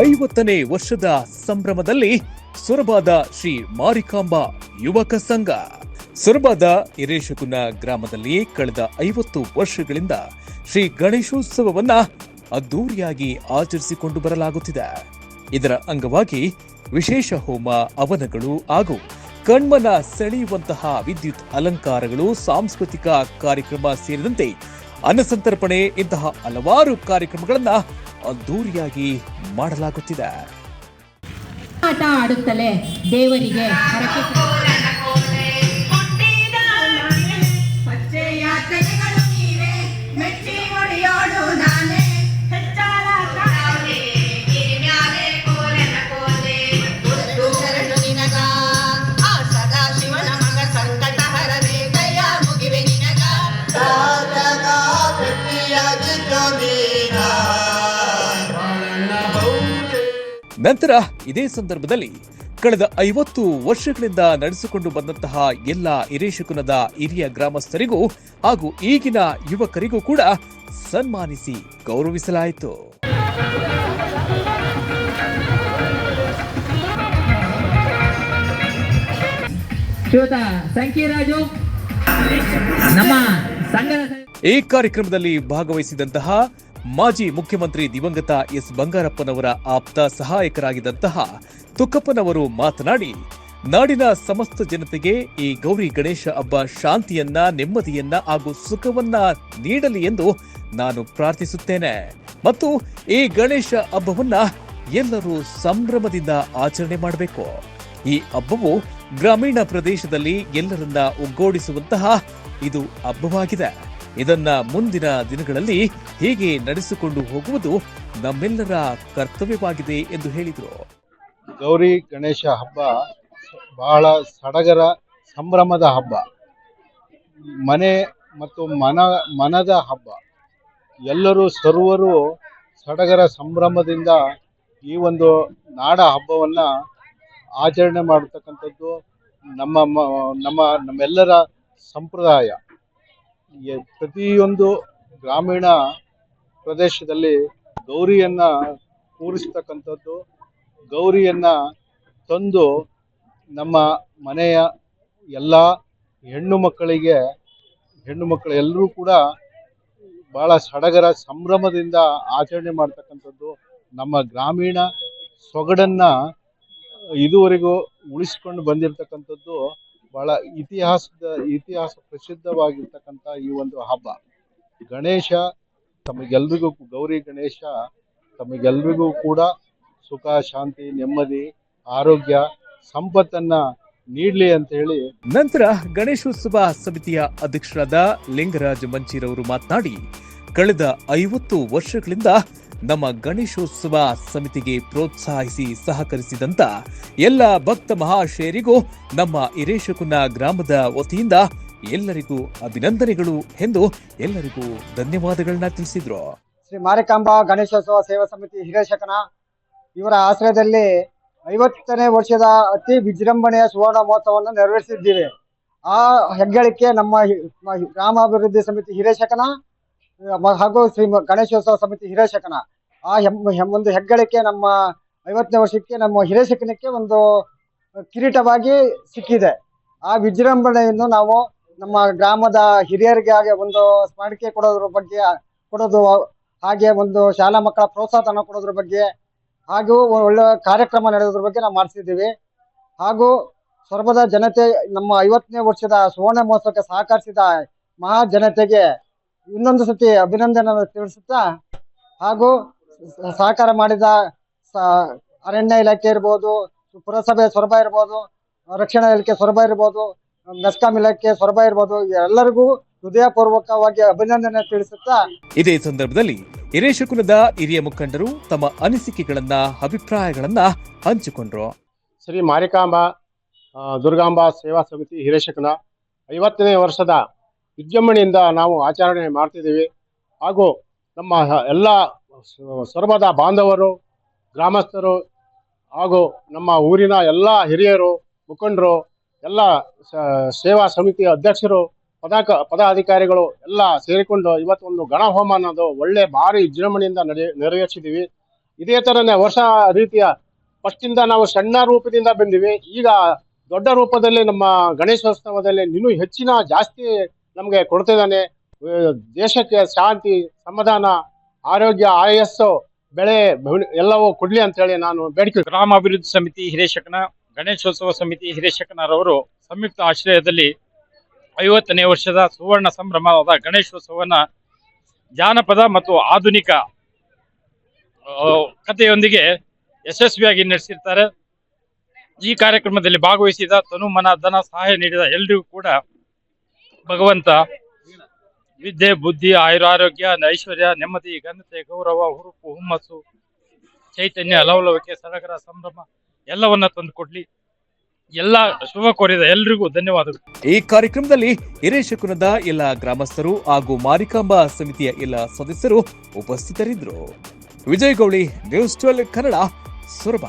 ಐವತ್ತನೇ ವರ್ಷದ ಸಂಭ್ರಮದಲ್ಲಿ ಸೊರಬಾದ ಶ್ರೀ ಮಾರಿಕಾಂಬಾ ಯುವಕ ಸಂಘ. ಸೊರಬಾದ ಹಿರೇಶಕುನ ಗ್ರಾಮದಲ್ಲಿ ಕಳೆದ ಐವತ್ತು ವರ್ಷಗಳಿಂದ ಶ್ರೀ ಗಣೇಶೋತ್ಸವವನ್ನ ಅದ್ದೂರಿಯಾಗಿ ಆಚರಿಸಿಕೊಂಡು ಬರಲಾಗುತ್ತಿದೆ. ಇದರ ಅಂಗವಾಗಿ ವಿಶೇಷ ಹೋಮ, ಅವನಗಳು ಹಾಗೂ ಕಣ್ಮನ ಸೆಳೆಯುವಂತಹ ವಿದ್ಯುತ್ ಅಲಂಕಾರಗಳು, ಸಾಂಸ್ಕೃತಿಕ ಕಾರ್ಯಕ್ರಮ ಸೇರಿದಂತೆ ಅನ್ನಸಂತರ್ಪಣೆ ಇಂತಹ ಹಲವಾರು ಕಾರ್ಯಕ್ರಮಗಳನ್ನ ಅದ್ದೂರಿಯಾಗಿ ಮಾಡಲಾಗುತ್ತಿದೆ. ಆಟ ಆಡುತ್ತಲೇ ದೇವರಿಗೆ ಹರಕೆ ನಂತರ ಇದೇ ಸಂದರ್ಭದಲ್ಲಿ ಕಳೆದ ಐವತ್ತು ವರ್ಷಗಳಿಂದ ನಡೆಸಿಕೊಂಡು ಬಂದಂತಹ ಎಲ್ಲ ಹಿರೇಶಕುನದ ಹಿರಿಯ ಗ್ರಾಮಸ್ಥರಿಗೂ ಹಾಗೂ ಈಗಿನ ಯುವಕರಿಗೂ ಕೂಡ ಸನ್ಮಾನಿಸಿ ಗೌರವಿಸಲಾಯಿತು. ನಮ್ಮ ಈ ಕಾರ್ಯಕ್ರಮದಲ್ಲಿ ಭಾಗವಹಿಸಿದಂತಹ ಮಾಜಿ ಮುಖ್ಯಮಂತ್ರಿ ದಿವಂಗತ ಎಸ್ ಬಂಗಾರಪ್ಪನವರ ಆಪ್ತ ಸಹಾಯಕರಾಗಿದ್ದಂತಹ ತುಕ್ಕಪ್ಪನವರು ಮಾತನಾಡಿ, ನಾಡಿನ ಸಮಸ್ತ ಜನತೆಗೆ ಈ ಗೌರಿ ಗಣೇಶ ಹಬ್ಬ ಶಾಂತಿಯನ್ನ, ನೆಮ್ಮದಿಯನ್ನ ಹಾಗೂ ಸುಖವನ್ನ ನೀಡಲಿ ಎಂದು ನಾನು ಪ್ರಾರ್ಥಿಸುತ್ತೇನೆ. ಮತ್ತು ಈ ಗಣೇಶ ಹಬ್ಬವನ್ನ ಎಲ್ಲರೂ ಸಂಭ್ರಮದಿಂದ ಆಚರಣೆ ಮಾಡಬೇಕು. ಈ ಹಬ್ಬವು ಗ್ರಾಮೀಣ ಪ್ರದೇಶದಲ್ಲಿ ಎಲ್ಲರನ್ನ ಒಗ್ಗೂಡಿಸುವಂತಹ ಇದು ಹಬ್ಬವಾಗಿದೆ. ಇದನ್ನ ಮುಂದಿನ ದಿನಗಳಲ್ಲಿ ಹೀಗೆ ನಡೆಸಿಕೊಂಡು ಹೋಗುವುದು ನಮ್ಮೆಲ್ಲರ ಕರ್ತವ್ಯವಾಗಿದೆ ಎಂದು ಹೇಳಿದರು. ಗೌರಿ ಗಣೇಶ ಹಬ್ಬ ಬಹಳ ಸಡಗರ ಸಂಭ್ರಮದ ಹಬ್ಬ. ಮನೆ ಮತ್ತು ಮನ, ಮನದ ಹಬ್ಬ. ಎಲ್ಲರೂ ಸರ್ವರು ಸಡಗರ ಸಂಭ್ರಮದಿಂದ ಈ ಒಂದು ನಾಡ ಹಬ್ಬವನ್ನು ಆಚರಣೆ ಮಾಡತಕ್ಕಂಥದ್ದು ನಮ್ಮ ನಮ್ಮ, ನಮ್ಮೆಲ್ಲರ ಸಂಪ್ರದಾಯ. ಪ್ರತಿಯೊಂದು ಗ್ರಾಮೀಣ ಪ್ರದೇಶದಲ್ಲಿ ಗೌರಿಯನ್ನ ಕೂರಿಸ್ತಕ್ಕಂಥದ್ದು, ಗೌರಿಯನ್ನ ತಂದು ನಮ್ಮ ಮನೆಯ ಎಲ್ಲ ಹೆಣ್ಣು ಮಕ್ಕಳಿಗೆ, ಹೆಣ್ಣು ಮಕ್ಕಳು ಎಲ್ಲರೂ ಕೂಡ ಬಹಳ ಸಡಗರ ಸಂಭ್ರಮದಿಂದ ಆಚರಣೆ ಮಾಡ್ತಕ್ಕಂಥದ್ದು ನಮ್ಮ ಗ್ರಾಮೀಣ ಸೊಗಡನ್ನ ಇದುವರೆಗೂ ಉಳಿಸ್ಕೊಂಡು ಬಂದಿರತಕ್ಕಂಥದ್ದು ಬಹಳ ಇತಿಹಾಸದ, ಇತಿಹಾಸ ಪ್ರಸಿದ್ಧವಾಗಿರ್ತಕ್ಕಂಥ ಈ ಒಂದು ಹಬ್ಬ. ಗಣೇಶ, ತಮಗೆಲ್ರಿಗೂ ಗೌರಿ ಗಣೇಶ, ತಮಗೆಲ್ರಿಗೂ ಕೂಡ ಸುಖ, ಶಾಂತಿ, ನೆಮ್ಮದಿ, ಆರೋಗ್ಯ, ಸಂಪತ್ತನ್ನ ನೀಡಲಿ ಅಂತ ಹೇಳಿ ನಂತರ ಗಣೇಶೋತ್ಸವ ಸಮಿತಿಯ ಅಧ್ಯಕ್ಷರಾದ ಲಿಂಗರಾಜ್ ಮಂಚಿರವರು ಮಾತನಾಡಿ, ಕಳೆದ ಐವತ್ತು ವರ್ಷಗಳಿಂದ ನಮ್ಮ ಗಣೇಶೋತ್ಸವ ಸಮಿತಿಗೆ ಪ್ರೋತ್ಸಾಹಿಸಿ ಸಹಕರಿಸಿದಂತ ಎಲ್ಲ ಭಕ್ತ ಮಹಾಶಯರಿಗೂ ನಮ್ಮ ಹಿರೇಶಕುನ ಗ್ರಾಮದ ವತಿಯಿಂದ ಎಲ್ಲರಿಗೂ ಅಭಿನಂದನೆಗಳು ಎಂದು ಎಲ್ಲರಿಗೂ ಧನ್ಯವಾದಗಳನ್ನ ತಿಳಿಸಿದ್ರು. ಶ್ರೀ ಮಾರಿಕಾಂಬಾ ಗಣೇಶೋತ್ಸವ ಸೇವಾ ಸಮಿತಿ ಹಿರೇಶಕನ ಇವರ ಆಶ್ರಯದಲ್ಲಿ ಐವತ್ತನೇ ವರ್ಷದ ಅತಿ ವಿಜೃಂಭಣೆಯ ಸುವರ್ಣ ಮಹೋತ್ಸವವನ್ನು ನೆರವೇರಿಸಿದ್ದೀವಿ. ಆ ಹೆಗ್ಗಳಿಕೆ ನಮ್ಮ ಗ್ರಾಮಾಭಿವೃದ್ಧಿ ಸಮಿತಿ ಹಿರೇಶಕನ ಹಾಗೂ ಶ್ರೀ ಗಣೇಶೋತ್ಸವ ಸಮಿತಿ ಹಿರೇಶಕನ. ಆ ಹೆಮ್, ಹೆಮ್- ಒಂದು ಹೆಗ್ಗಳಿಕೆ ನಮ್ಮ ಐವತ್ತನೇ ವರ್ಷಕ್ಕೆ ನಮ್ಮ ಹಿರೇಶಕನಕ್ಕೆ ಒಂದು ಕಿರೀಟವಾಗಿ ಸಿಕ್ಕಿದೆ. ಆ ವಿಜೃಂಭಣೆಯನ್ನು ನಾವು ನಮ್ಮ ಗ್ರಾಮದ ಹಿರಿಯರಿಗೆ ಹಾಗೆ ಒಂದು ಸ್ಮರಣಿಕೆ ಕೊಡೋದ್ರ ಬಗ್ಗೆ, ಕೊಡೋದು ಹಾಗೆ ಒಂದು ಶಾಲಾ ಮಕ್ಕಳ ಪ್ರೋತ್ಸಾಹನ ಕೊಡೋದ್ರ ಬಗ್ಗೆ ಹಾಗೂ ಒಳ್ಳೆ ಕಾರ್ಯಕ್ರಮ ನಡೆಯೋದ್ರ ಬಗ್ಗೆ ನಾವು ಮಾಡಿಸಿದ್ದೀವಿ. ಹಾಗೂ ಸೊರಬದ ಜನತೆ ನಮ್ಮ ಐವತ್ತನೇ ವರ್ಷದ ಸುವರ್ಣ ಮಹೋತ್ಸವಕ್ಕೆ ಸಹಕರಿಸಿದ ಮಹಾ ಜನತೆಗೆ ಇನ್ನೊಂದು ಸತಿ ಅಭಿನಂದನೆ ತಿಳಿಸುತ್ತಾ ಹಾಗೂ ಸಹಕಾರ ಮಾಡಿದ ಸ- ಅರಣ್ಯ ಇಲಾಖೆ ಇರ್ಬೋದು ಪುರಸಭೆ ಸೊರಬ ಇರ್ಬೋದು ರಕ್ಷಣಾ ಇಲಾಖೆ ಸೊರಬ ಇರ್ಬೋದು ಮೆಸ್ಕಾಂ ಇಲಾಖೆ ಸೊರಬ ಇರ್ಬೋದು ಎಲ್ಲರಿಗೂ ಹೃದಯಪೂರ್ವಕವಾಗಿ ಅಭಿನಂದನೆ ತಿಳಿಸುತ್ತಾ. ಇದೇ ಸಂದರ್ಭದಲ್ಲಿ ಹಿರೇಶಕುಲದ ಹಿರಿಯ ಮುಖಂಡರು ತಮ್ಮ ಅನಿಸಿಕೆಗಳನ್ನ ಅಭಿಪ್ರಾಯಗಳನ್ನ ಹಂಚಿಕೊಂಡ್ರು. ಶ್ರೀ ಮಾರಿಕಾಂಬ ದುರ್ಗಾಂಬಾ ದುರ್ಗಾಂಬ ಸೇವಾ ಸಮಿತಿ ಹಿರೇಶಕನ ಐವತ್ತನೇ ವರ್ಷದ ವಿಜೃಂಭಣೆಯಿಂದ ನಾವು ಆಚರಣೆ ಮಾಡ್ತಿದ್ದೀವಿ. ಹಾಗೂ ನಮ್ಮ ಎಲ್ಲ ಸ್ವರ್ಮದ ಬಾಂಧವರು, ಗ್ರಾಮಸ್ಥರು ಹಾಗೂ ನಮ್ಮ ಊರಿನ ಎಲ್ಲ ಹಿರಿಯರು, ಮುಖಂಡರು, ಎಲ್ಲ ಸೇವಾ ಸಮಿತಿ ಅಧ್ಯಕ್ಷರು, ಪದಾಕ ಪದಾಧಿಕಾರಿಗಳು ಎಲ್ಲ ಸೇರಿಕೊಂಡು ಇವತ್ತೊಂದು ಗಣಹೋಮ ಅನ್ನೋದು ಒಳ್ಳೆ ಭಾರಿ ವಿಜೃಂಭಣೆಯಿಂದ ನಡೆ ನೆರವೇರಿಸಿದ್ದೀವಿ. ಇದೇ ಥರನೇ ವರ್ಷ ರೀತಿಯ ಫಸ್ಟಿಂದ ನಾವು ಸಣ್ಣ ರೂಪದಿಂದ ಬಂದಿವಿ. ಈಗ ದೊಡ್ಡ ರೂಪದಲ್ಲಿ ನಮ್ಮ ಗಣೇಶೋತ್ಸವದಲ್ಲಿ ಇನ್ನೂ ಹೆಚ್ಚಿನ ಜಾಸ್ತಿ ನಮಗೆ ಕೊಡ್ತಿದ್ದಾನೆ. ದೇಶಕ್ಕೆ ಶಾಂತಿ, ಸಮಾಧಾನ, ಆರೋಗ್ಯ, ಆಯಸ್ಸು, ಬೆಳೆ ಎಲ್ಲವೂ ಕೊಡ್ಲಿ ಅಂತ ಹೇಳಿ ನಾನು ಬೇಡಿಕೆ ಗ್ರಾಮಾಭಿವೃದ್ಧಿ ಸಮಿತಿ ಹಿರೇಶಕನ, ಗಣೇಶೋತ್ಸವ ಸಮಿತಿ ಹಿರೇಶಕನರವರು ಸಂಯುಕ್ತ ಆಶ್ರಯದಲ್ಲಿ ಐವತ್ತನೇ ವರ್ಷದ ಸುವರ್ಣ ಸಂಭ್ರಮವಾದ ಗಣೇಶೋತ್ಸವನ ಜಾನಪದ ಮತ್ತು ಆಧುನಿಕ ಕಥೆಯೊಂದಿಗೆ ಯಶಸ್ವಿಯಾಗಿ ನಡೆಸಿರ್ತಾರೆ. ಈ ಕಾರ್ಯಕ್ರಮದಲ್ಲಿ ಭಾಗವಹಿಸಿದ ತನು ಮನ ಧನ ಸಹಾಯ ನೀಡಿದ ಎಲ್ಲರಿಗೂ ಕೂಡ ಭಗವಂತ. ವಿದ್ಯೆ, ಬುದ್ಧಿ, ಆಯುರಾರೋಗ್ಯ, ಐಶ್ವರ್ಯ, ನೆಮ್ಮದಿ, ಘನತೆ, ಗೌರವ, ಹುರುಪು, ಹುಮ್ಮಸ್ಸು, ಚೈತನ್ಯ, ಲವಲವಿಕೆ, ಸಡಗರ, ಸಂಭ್ರಮ ಎಲ್ಲವನ್ನ ತಂದುಕೊಡ್ಲಿ ಎಲ್ಲ ಶುಭ ಕೋರಿದ ಎಲ್ರಿಗೂ ಧನ್ಯವಾದಗಳು. ಈ ಕಾರ್ಯಕ್ರಮದಲ್ಲಿ ಹಿರೇಶಕುನದ ಎಲ್ಲ ಗ್ರಾಮಸ್ಥರು ಹಾಗೂ ಮಾರಿಕಾಂಬಾ ಸಮಿತಿಯ ಎಲ್ಲ ಸದಸ್ಯರು ಉಪಸ್ಥಿತರಿದ್ದರು. Vijay Gowli news twelve, Kannada, Soraba.